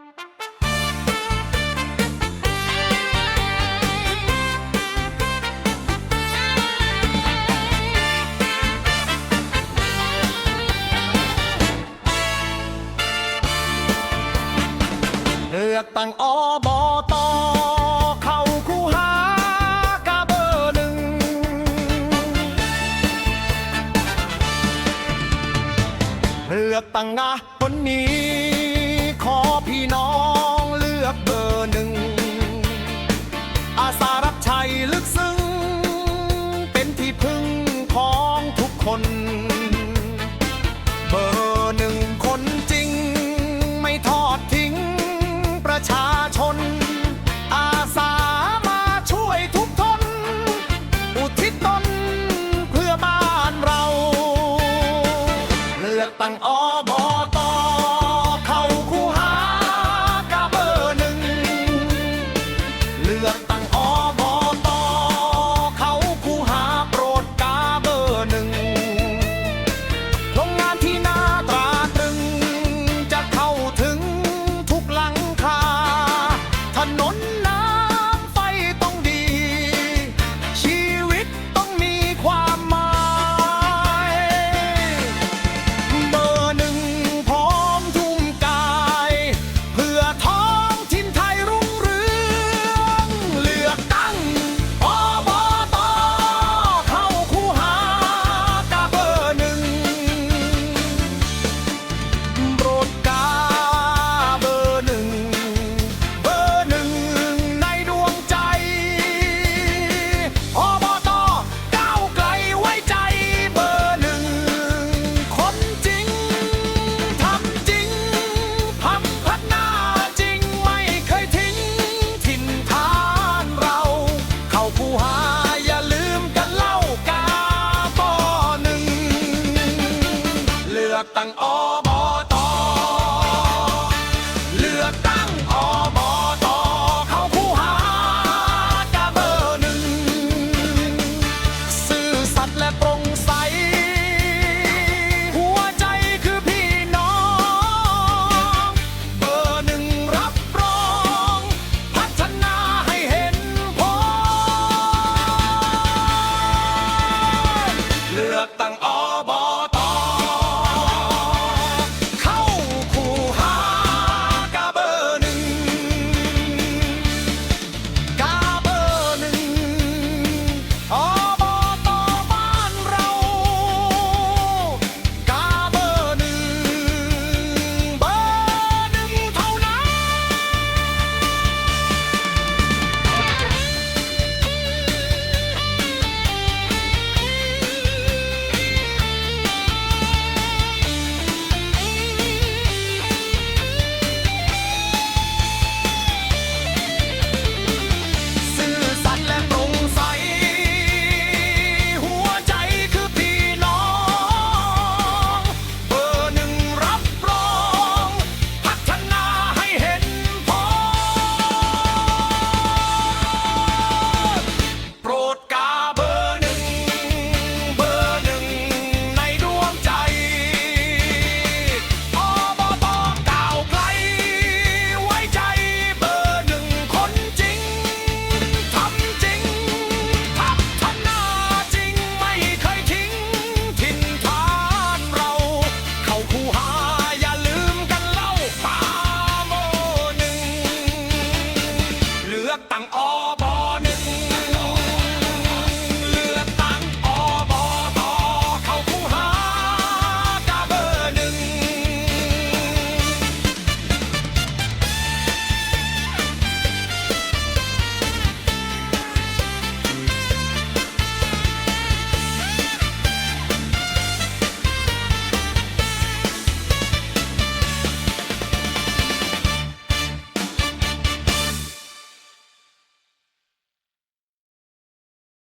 เลือกตั้งอบตเข้าคูหากาเบอร์หนึ่ง เลือกตั้งงาคนนี้ You know. datang. Oh. ตังออ